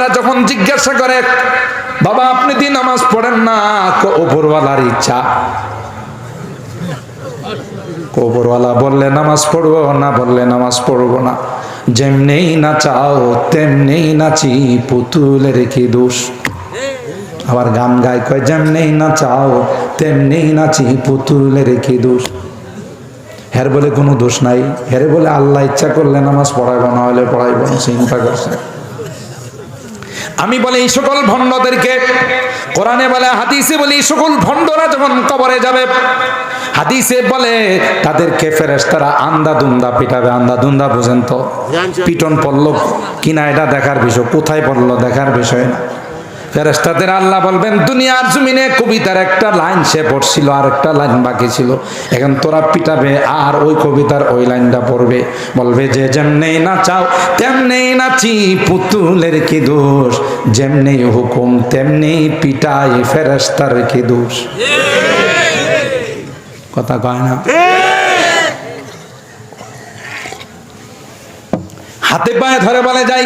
বাপেরা যখন জিজ্ঞাসা করে, বাবা, আপনি দিন নামাজ পড়েন না? ওপরওয়ালার ইচ্ছা। ওপরওয়ালা বললে নামাজ পড়ব না, বললে নামাজ পড়ব না। যেমনেই না চাও তেমনেই নাচি, পুতুলের কি দোষ? আবার গান গায়, কয়, যেমনেই না চাও তেমনেই নাচি, পুতুলের কি দোষ? হের বলে কোনো দোষ নাই। হেরে বলে, আল্লাহ ইচ্ছা করলে নামাজ পড়াইব, না হলে পড়াইব চিন্তা করছে আমি বলে এই সকল ভণ্ডদেরকে কোরআনে বলে হাদিসে বলে এই সকল ভণ্ডরা যখন কবরে যাবে হাদিসে বলে তাদেরকে ফেরেস্তারা আন্দা দুন্দা পিটাবে। আন্দা দুন্দা বুঝেন তো? পিটন পড়ল কিনা এটা দেখার বিষয়। কোথায় পড়ল দেখার বিষয় না। ফেরেস্তাদের আল্লাহ বলবেন দুনিয়ার জমিনে কবিতার একটা লাইন সে পড়ছিল আর একটা লাইন বাকি ছিল। এখন তোরা পিটাবে আর ওই কবিতার ওই লাইনটা পড়বে। বলবে যে যেমনেই না চাও তেমনেই নাচি পুতুলের কি দোষ? যেমনি হুকুম তেমনি পিটাই ফেরেস্তার কি দোষ? কথা কয় না? হাতে পায়ে ধরে বলে, যাই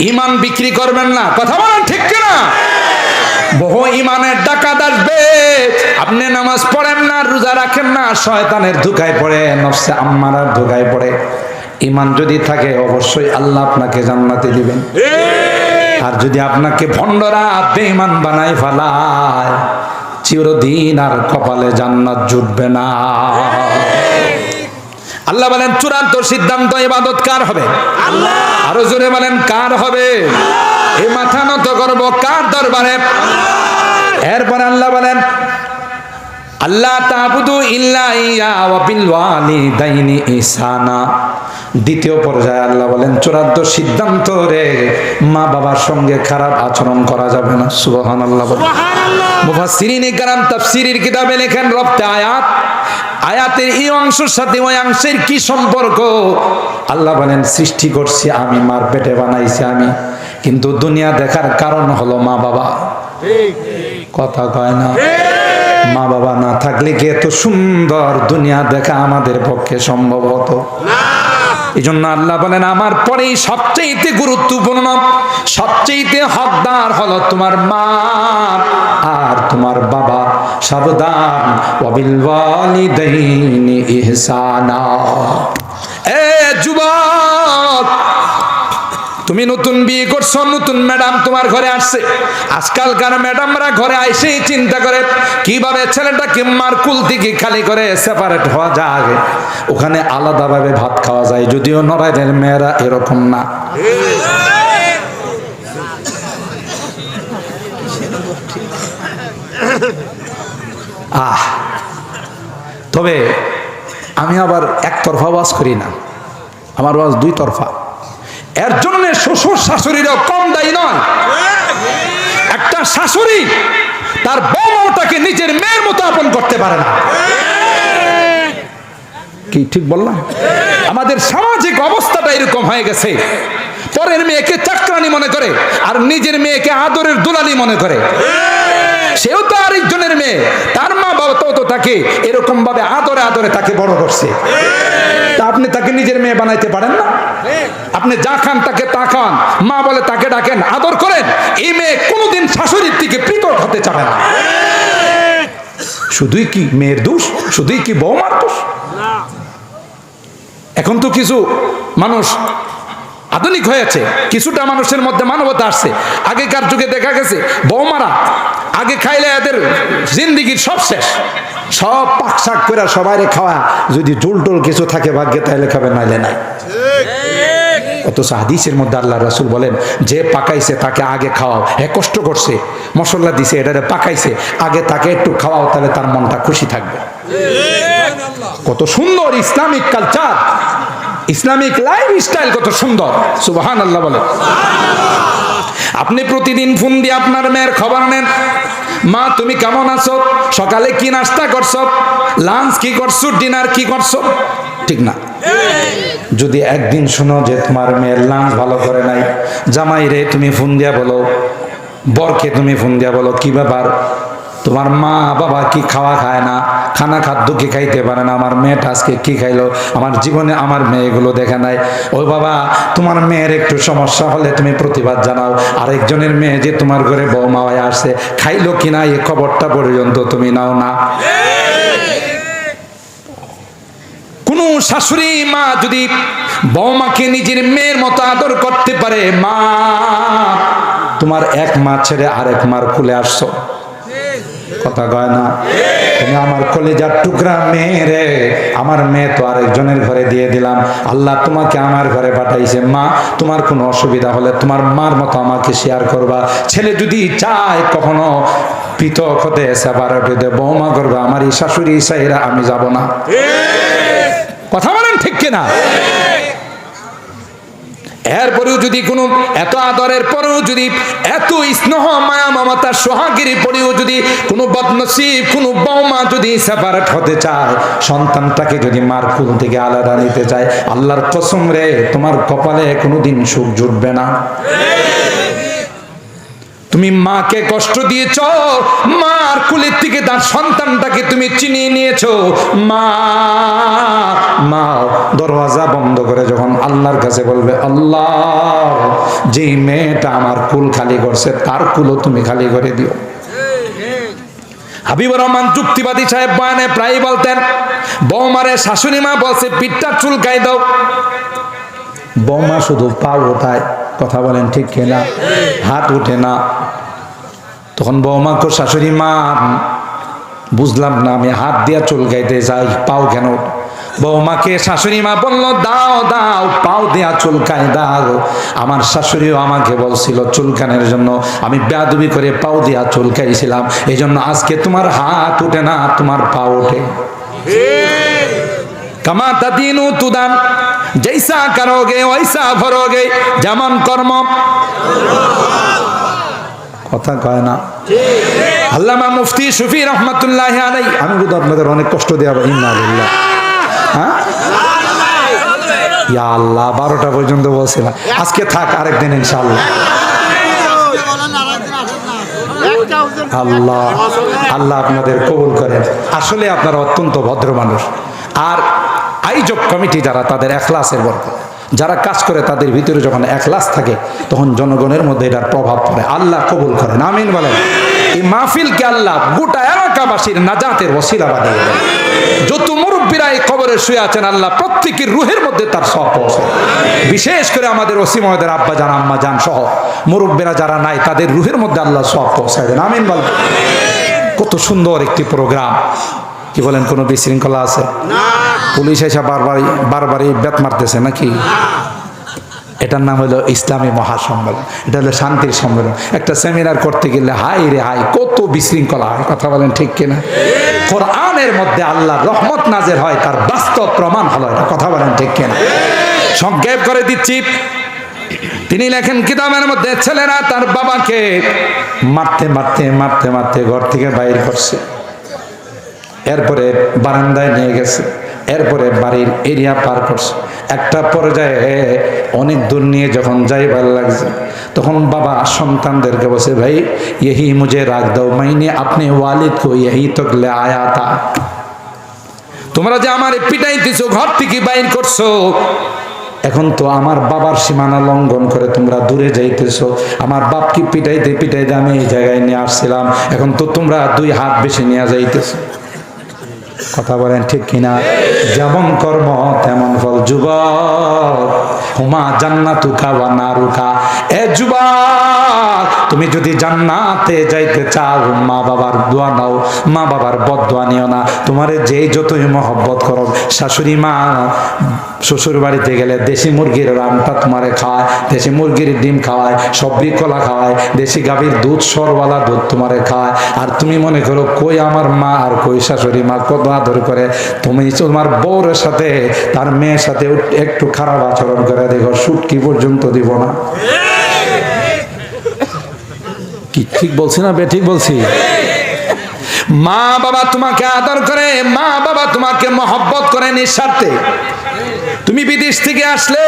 ইমান বিক্রি করবেন না। কথা বলেন ঠিক কিনা? বহু ইমানের ডাকাত আসবে। আপনি নামাজ পড়েন না, রোজা রাখেন না, শয়তানের ধোকায় পড়ে, নফসে আম্মারার ধোকায় পড়ে। ইমান যদি থাকে, অবশ্যই আল্লাহ আপনাকে জান্নাতে দিবেন। আর যদি আপনাকে ভণ্ডরা বেঈমান বানাই ফেলায়, চিরদিন আর কপালে জান্নাত জুটবে না। আল্লাহ বলেন চূড়ান্ত সিদ্ধান্ত ইবাদত কার হবে? আরও জোরে বলেন কার হবে? এই মাথা নত করব কার দরবারে? এরপর আল্লাহ বলেন আল্লাহ তাবুদু ইল্লা ইয়া ওয়া বিল ওয়ালিদাইনি ইহসানা। দ্বিতীয় পর্যায়ে আল্লাহ বলেন চূড়ান্ত সিদ্ধান্ত রে মা বাবার সঙ্গে খারাপ আচরণ করা যাবে না। সুবহানাল্লাহ বলেন। মুফাসসিরিন ইকরাম তাফসীরের কিতাবে লেখেন রব্তে আয়াত আয়াতের এই অংশের সাথে ওই অংশের কি সম্পর্ক? আল্লাহ বলেন, সৃষ্টি করছি আমি, মার পেটে বানাইছি আমি। কিন্তু দুনিয়া দেখার কারণ হলো মা বাবা। কথা কয় না? মা বাবা না থাকলে কি এত সুন্দর দুনিয়া দেখা আমাদের পক্ষে সম্ভব হতো? এই জন্য আল্লাহ বলেন, আমার পরেই সবচেয়ে গুরুত্বপূর্ণ সবচেয়ে হকদার হলো তোমার মা আর তোমার বাবা। সাবধান ইহসানা। এ যুবক, তুমি নতুন বিয়ে করছ, নতুন ম্যাডাম তোমার ঘরে আসছে। আজকালকার ম্যাডামরা ঘরে আইসেই চিন্তা করে, কীভাবে ছেলেটাকে মার কুল থেকে খালি করে সেপারেট হওয়া যায়? ওখানে আলাদাভাবে ভাত খাওয়া যায়, যদিও নড়াইলের মেয়েরা এরকম না। আহ। তবে আমি আবার একতরফা ওয়াজ করি না। আমার ওয়াজ দুই তরফা এর জন্য শ্বশুর শাশুড়িরও কম দায়ী নয়। একটা শাশুড়ি তার বউটাকে নিজের মেয়ের মতো আপন করতে পারে না। কি ঠিক বললাম? আমাদের সামাজিক অবস্থাটা এরকম হয়ে গেছে। পরের মেয়েকে চাকরানি মনে করে আর নিজের মেয়েকে আদরের দুলালি মনে করে। সেও তো আরেকজনের মেয়ে। তার মা বাবা তো তাকে এরকম ভাবে আদরে আদরে তাকে বড় করছে। তা আপনি তাকে নিজের মেয়ে বানাইতে পারেন না? আপনি যা খান তাকে তা খান, মা বলে তাকে ডাকেন, আদর করেন, এই মেয়ে কোনোদিন শাশুড়ির থেকে পৃথক হতে চাবে না। শুধুই কি মেয়ের দোষ? শুধুই কি বৌমার দোষ? এখন তো কিছু মানুষ আধুনিক হয়েছে, কিছুটা মানুষের মধ্যে মানবতা আসছে। আগেকার যুগে দেখা গেছে, বৌমারা আগে খাইলে এদের জিন্দিগির সব শেষ। সব পাক শাক করে সবাই খাওয়া, যদি জুল টুল কিছু থাকে ভাগ্যে তাহলে খাবে, নাইলে নাই। অথচ হাদিসের মধ্যে আল্লাহ রাসুল বলেন, যে পাকাইছে, তাকে আগে খাওয়াও। হ্যাঁ কষ্ট করছে, মশলা দিছে, এটারে পাকাইছে। আগে তাকে একটু খাওয়াও, তাহলে তার মনটা খুশি থাকবে। কত সুন্দর Islamic culture. Islamic life style কত সুন্দর। সুবাহান আল্লাহ বলে। আপনি প্রতিদিন ফোন দিয়ে আপনার মেয়ের খবর নেন মা, তুমি কেমন আছো? সকালে কি নাস্তা করছ? লাঞ্চ কি করছ? ডিনার কি করছ? ঠিক না। যদি একদিন শোনো যে তোমার মেয়ের লাঞ্চ ভালো করে নাই, জামাই রে, তুমি ফোন দিয়া বলো। বরকে তুমি ফোন দিয়া বলো, কি ব্যাপার? তোমার মা, বাবা কি খাওয়া খায় না? খানা খাদ্য কি খাইতে পারে না? আমার মেয়েটা আজকে কি খাইলো? আমার জীবনে আমার মেয়েগুলো দেখা নাই। ও বাবা, তোমার মেয়ের একটু সমস্যা হলে তুমি প্রতিবাদ জানাও। আরেকজনের মেয়ে যে তোমার ঘরে বৌমা হয়ে আসছে, খাইলো কিনা এই খবরটা পর্যন্ত তুমি নাও না। কোনো শাশুড়ি মা যদি বৌমাকে নিজের মেয়ের মতো আদর করতে পারে, মা, তোমার এক মা ছেড়ে আরেক মার কুলে আসছো। কথা কয় না? তুমি আমার কলেজার টুকরা মেয়ে রে। আমার মেয়ে তো আরেকজনের ঘরে দিয়ে দিলাম। আল্লাহ তোমাকে আমার ঘরে পাঠাইছে। মা তোমার কোনো অসুবিধা হলে তোমার মার মতো আমাকে শেয়ার করবা। ছেলে যদি চায় কখনো পৃথক হতে সেপারেট বৌমা করবে। আমার এই শাশুড়ি সাইরা আমি যাব না। কথা বলেন ঠিক কিনা? এরপরেও যদি কোনো এত আদরের পরেও যদি এত স্নেহ, মায়া, মমতা, সোহাগিরি পরেও যদি কোনো বদনসিব, কোনো বৌমা যদি সেপারেট হতে চায়, সন্তানটাকে যদি মার কুল থেকে আলাদা নিতে চায়, আল্লাহর কসম রে, তোমার কপালে কোনোদিন সুখ জুটবে না। তুমি মাকে কষ্ট দিয়েছ? মার কুলের থেকে তার সন্তানটাকে তুমি চিনিয়ে নিয়েছো? মা মা, দরওয়াজা বন্ধ করে যখন আল্লাহর কাছে বলবে, আল্লাহ যে মেয়েটা আমার কুল খালি করছে, তার কুলও তুমি খালি করে দিও। হাবিবুর রহমান যুক্তিবাদী সাহেব বয়ানে প্রায় বলতেন, বৌমারে শাশুড়ি মা বলছে, পিঠটা চুলকাই দাও। বৌমা শুধু পা ওঠায়, কথা বলেন ঠিক কিনা? হাত উঠে না। তখন বৌমা কো, শাশুড়ি মা, বুঝলাম না, আমি হাত দিয়া চুলকাইতে যাই, পাও কেন? বৌমাকে শাশুড়ি মা বলল, দাও দাও, পাও দেয়া চুলকাই দাও। আমার শাশুড়িও আমাকে বলছিল, চুল চুলকানের জন্য আমি বেয়াদবি করে পাও দিয়া চুলকাইছিলাম এই জন্য আজকে তোমার হাত উঠে না, তোমার পা ওঠে কামা তাদিনু তুদান জৈসা করোগে, ওইসা ভরোগে, যেমন কর্ম। কথা কয় না। আল্লামা মুফতি সুফি রহমতুল্লাহ আলাই আমি কিন্তু আপনাদের অনেক কষ্ট দেওয়া ইন্নালিল্লাহ হ্যাঁ? ইয়া আল্লাহ, বারোটা পর্যন্ত বলছিলাম। আজকে থাক আরেকদিন ইনশাআল্লাহ। আল্লাহ আল্লাহ আপনাদের কবুল করেন। আসলে আপনারা অত্যন্ত ভদ্র মানুষ। আর আয়োজক কমিটি যারা, তাদের এখলাসের বরকত। যারা কাজ করে তাদের ভিতরে যখন এখলাস থাকে, তখন জনগণের মধ্যে এটার প্রভাব পড়ে। আল্লাহ কবুল করেন, আমিন বলেন। এই মাহফিলকে আল্লাহ গোটা এলাকাবাসীর নাজাতের ওসিলা বানিয়ে দেন। যত মুরব্বীরা এই কবরে শুয়ে আছেন, আল্লাহ প্রত্যেকের রুহের মধ্যে তার সব পৌঁছে বিশেষ করে আমাদের ওসিমহদের আব্বা যান আম্মা জান সহ মুরব্বীরা যারা নাই, তাদের রুহের মধ্যে আল্লাহ সব পৌঁছায় দেন। আমিন বলেন। কত সুন্দর একটি প্রোগ্রাম। কি বলেন, কোনো বিশৃঙ্খলা আছে? পুলিশ এসে বারবারই বারবারই বেত মারতেছে নাকি? এটার নাম হলো ইসলামী মহাসম্মেলন। এটা হলো শান্তির সম্মেলন। একটা সেমিনার করতে গেলে হাই রে হাই কত বিশৃঙ্খলা হয়, কথা বলেন ঠিক কিনা? কোরআনের মধ্যে আল্লাহ রহমত নাজের হয়, তার বাস্তব প্রমাণ হলো এটা, কথা বলেন ঠিক কিনা? সংক্ষেপ করে দিচ্ছি। তিনি লেখেন, কিতাবের মধ্যে ছেলেরা তার বাবাকে মারতে মারতে মারতে মারতে ঘর থেকে বাইর করছে। এরপরে বারান্দায় নিয়ে গেছে। এরপরে বাড়ির এরিয়া পার করছে। একটা পর্যায়ে অনেক দূর নিয়ে যখন যাই ভালো লাগছে, তখন বাবা সন্তানদেরকে বসে ভাই ইহি মুঝে রাখ দাও, মাইনে আপনি ওয়ালিদ কো ইহি তকলে আয়া তা। তোমরা যে আমার পিটাইতেছো ঘর থেকে বাইর করছ, এখন তো আমার বাবার সীমানা লঙ্ঘন করে তোমরা দূরে যাইতেছ। আমার বাপকে পিটাইতে পিটাইতে আমি এই জায়গায় নিয়ে আসছিলাম, এখন তো তোমরা দুই হাত বেশি নিয়ে যাইতেছ। কথা বলেন ঠিক কিনা? যেমন কর্ম, তেমন ফল যুবক। হুমা জান্নাতুকা ওয়া নারুকা। এ যুবক, তুমি যদি জান্নাতে যাইতে চাও, মা বাবার দোয়া নাও, মা বাবার বদ দোয়া নিও না। তোমার যেই যতই মহব্বত করো শাশুড়ি মা, শ্বশুর বাড়িতে গেলে দেশি মুরগির রানটা তোমারে খাওয়ায়, দেশি মুরগির ডিম খাওয়ায়, সবজি কলা খাওয়ায়, দেশি গাভীর দুধ, সরওয়ালা দুধ তোমারে খাওয়ায়। আর তুমি মনে করো, কই আমার মা আর কই শাশুড়ি মা, কত আদর করে। তুমি তোমার বউর সাথে তার মেয়ের সাথে একটু খারাপ আচরণ করে দেখো সুটকি পর্যন্ত দিব না। কি ঠিক বলছি না বে ঠিক বলছি? মা বাবা তোমাকে আদর করে মা বাবা তোমাকে মহব্বত করে নিঃস্বার্থে। তুমি বিদেশ থেকে আসলে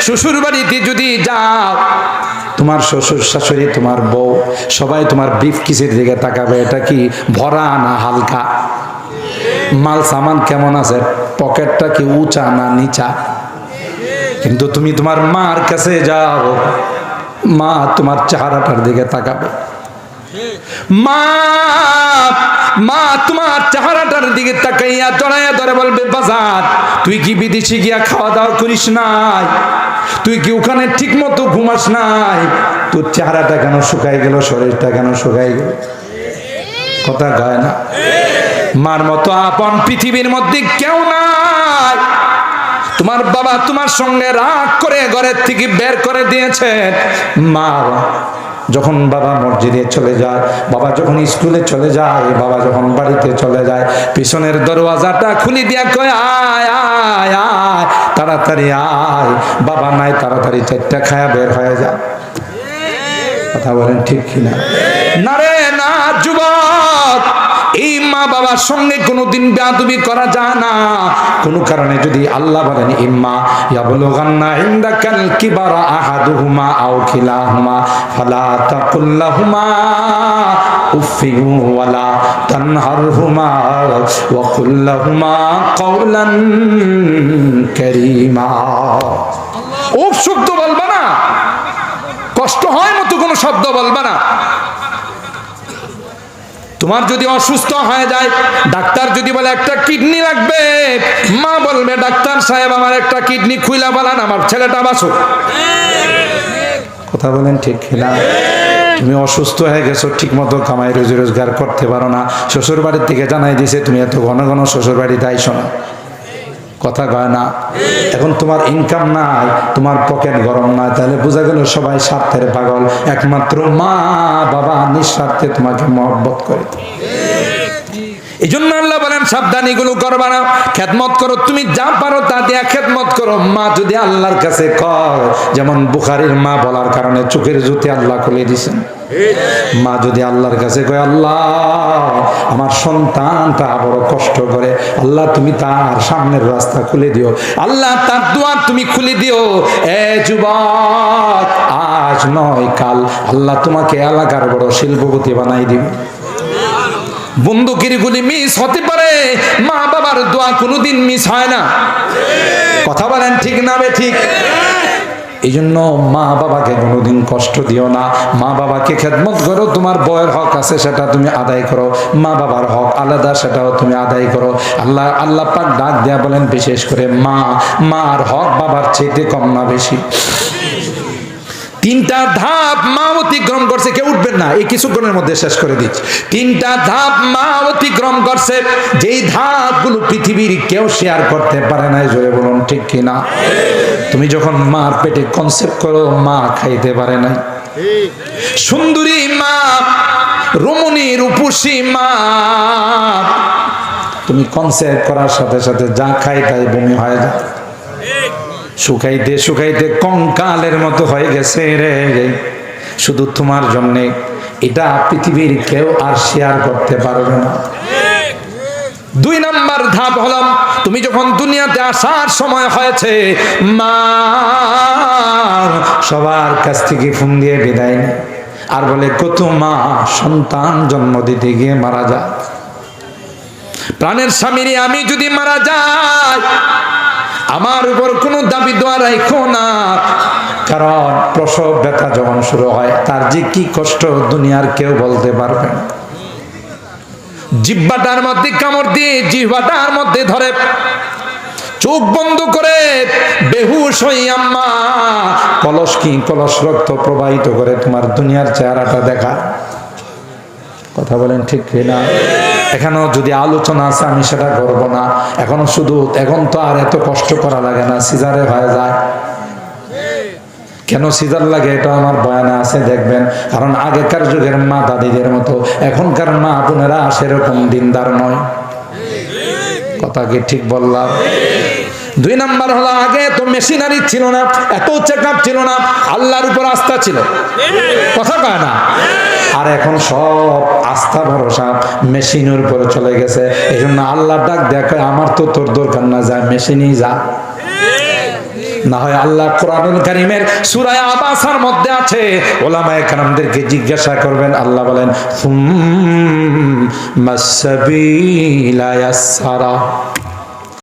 শ্বশুর বাড়িতে যদি যাও তোমার শ্বশুর শাশুড়ি তোমার বউ সবাই তোমার ব্রিফ কিসের দিকে তাকাবে এটা কি ভরা না হালকা? মাল সামান কেমন আছে? পকেটটা কি উঁচা না নিচা? কিন্তু তুমি তোমার মার কাছে যাও। মা তোমার চেহারাটার দিকে তাকাবে। মা মা তোমার চেহারাটার দিকে তাকাইয়া জড়াইয়া ধরে বলবে, বাজার, তুই কি বিদেশে গিয়া খাওয়া দাওয়া করিস নাই? তুই কি ওখানে ঠিক মতো ঘুমাস নাই? তোর চেহারাটা কেন শুকাই গেল? শরীরটা কেন শুকাই গেল? কথা গায় না। মার মতো আপন পৃথিবীর মধ্যে কেউ নাই। তোমার বাবা তোমার সঙ্গে রাগ করে ঘরের থেকে বের করে দিয়েছেন মা যখন বাবা মসজিদে চলে যায়, বাবা যখন স্কুলে চলে যায়, বাবা যখন বাড়িতে চলে যায়, পিছনের দরওয়াজাটা খুলি দিয়া কয়, আয় আয় আয়, তাড়াতাড়ি আয়। বাবা নাই, তাড়াতাড়ি চারটা খায়া বের হয়ে যায় কথা বলেন ঠিক কিনা? না রে, না, যুবক। এই মা বাবার সঙ্গে কোনোদিন বেয়াদবি করা যায় না। কোনো কারণে যদি আল্লাহ বলেন ইম্মা ইয়াবলুগান্না ইনদাকাল কিবারা আহাদুহুমা আও কিলাহুমা, ফালা তাকুল্লাহুমা উফিন ওয়ালা তানহারহুমা ওয়া কুল্লাহুমা কাওলান কারীমা। উফ শব্দ বলবা না। কষ্ট হয় মতো কোনো শব্দ বলবা না। তোমার যদি অসুস্থ হয়ে যায়, ডাক্তার যদি বলে, একটা কিডনি লাগবে। মা বলবে, ডাক্তার সাহেব, আমার একটা কিডনি খুইলা বলান, আমার ছেলেটা বাসুক। কথা বলেন ঠিক খেলা তুমি অসুস্থ হয়ে গেছো ঠিক মতো কামাই রোজি রোজগার করতে পারো না। শ্বশুর বাড়ির থেকে জানাই দিছে, তুমি এত ঘন ঘন শ্বশুর বাড়িতে আইসো না। কথা কয় না। এখন তোমার ইনকাম নাই, তোমার পকেট গরম নাই, তাহলে বোঝা গেল সবাই স্বার্থের পাগল। একমাত্র মা বাবা নিঃস্বার্থে তোমাকে মহব্বত করে। এই জন্য আল্লাহ বলেন সাবধান এগুলো করবা না। খেদমত করো, তুমি যা পারো তা দিয়া খেদমত করো। মা যদি আল্লাহর কাছে কর যেমন বুখারির মা বলার কারণে চোখের জ্যোতি আল্লাহ খুলে দিছেন। মা যদি আল্লাহর কাছে কয়, আল্লাহ, আমার সন্তানটা বড় কষ্ট করে, আল্লাহ তুমি তার সামনের রাস্তা খুলে দিও। আল্লাহ তার দুয়ার তুমি খুলে দিও। এ যুবক, আজ নয় কাল আল্লাহ তোমাকে এলাকার বড় শিল্পপতি বানাই দিবে। বন্দুকের গুলি মিস হতে পারে। মা বাবার দোয়া কোনোদিন মিস হয় না। কথা বলেন ঠিক না বে ঠিক? এই জন্য মা বাবাকে কোনোদিন কষ্ট দিও না। মা বাবাকে খেদমত করো, তোমার বয়ের হক আছে সেটা তুমি আদায় করো। মা বাবার হক আলাদা, সেটাও তুমি আদায় করো। আল্লাহ আল্লাহ পাক ডাক দেয়া বলেন বিশেষ করে মা, মার হক বাবার চেয়ে কম না বেশি। তিনটা ধাপ মা অতিক্রম করছে, কেউ উঠবেন না। এই কিছুক্ষণের মধ্যে শেষ করে দিচ্ছি। তিনটা ধাপ মা অতিক্রম করছে। যেই ধাপগুলো পৃথিবীর কেউ শেয়ার করতে পারে না জোরে বলুন, ঠিক কিনা? তুমি যখন মার পেটে কনসেপ্ট করো, মা খাইতে পারে নাই। সুন্দরী মা, রমণী রূপসী মা, তুমি কনসেপ্ট করার সাথে সাথে যা খাই তাই বমি হয়ে যায় শুকাইতে শুকাইতে কঙ্কালের মতো হয়ে গেছে রে। শুধু তোমার জন্যে, এটা পৃথিবীর কেউ আর শেয়ার করতে পারবে না। দুই নাম্বার ধাপ হলাম তুমি যখন দুনিয়াতে আসার সময় হয়েছে, মা সবার কাছ থেকে ফোন দিয়ে বিদায় নেয় আর বলে, কত মা সন্তান জন্ম দিতে গিয়ে মারা যায়। প্রাণের স্বামীরে আমি যদি মারা যাই, আমার উপর কোনো দাবি দোয়া রাখো না। কারণ প্রসব ব্যথা যখন শুরু হয়, তার যে কি কষ্ট দুনিয়ার কেউ বলতে পারবে জিব্বাটার মধ্যে কামড় দিয়ে, জিহ্বাটার মধ্যে ধরে, চোখ বন্ধ করে বেহুশ হই আম্মা, কলস কি কলস রক্ত প্রবাহিত করে তোমার দুনিয়ার চেহারাটা দেখা? কথা বলেন ঠিক না এখানেও যদি আলোচনা আছে, আমি সেটা করব না। এখন শুধু, এখন তো আর এত কষ্ট করা লাগে না, সিজারে হয়ে যায়। কেন সিজার লাগে এটা আমার বয়ানে আছে, দেখবেন। কারণ আগেকার যুগের মা দাদিদের মতো, এখনকার মা বোনেরা সেরকম দিনদার নয়। কথা কি ঠিক বললাম? দুই নাম্বার হলো, আগে তো মেশিনারি ছিল না, এত চেক ছিল না, আল্লাহর উপর আস্থা ছিল। কথা কয় না? আর এখন সব আস্থা, ভরসা মেশিনের উপরে চলে গেছে। এই জন্য আল্লাহ ডাক দেখে আমার তো তোর দরকার না যায় মেশিনই যা। না হয় আল্লাহ কোরআনুল কারিমের সুরায় আবাসার মধ্যে আছে। ওলামায়ে কারামদেরকে জিজ্ঞাসা করবেন, আল্লাহ বলেন, হুম মাসাবিলা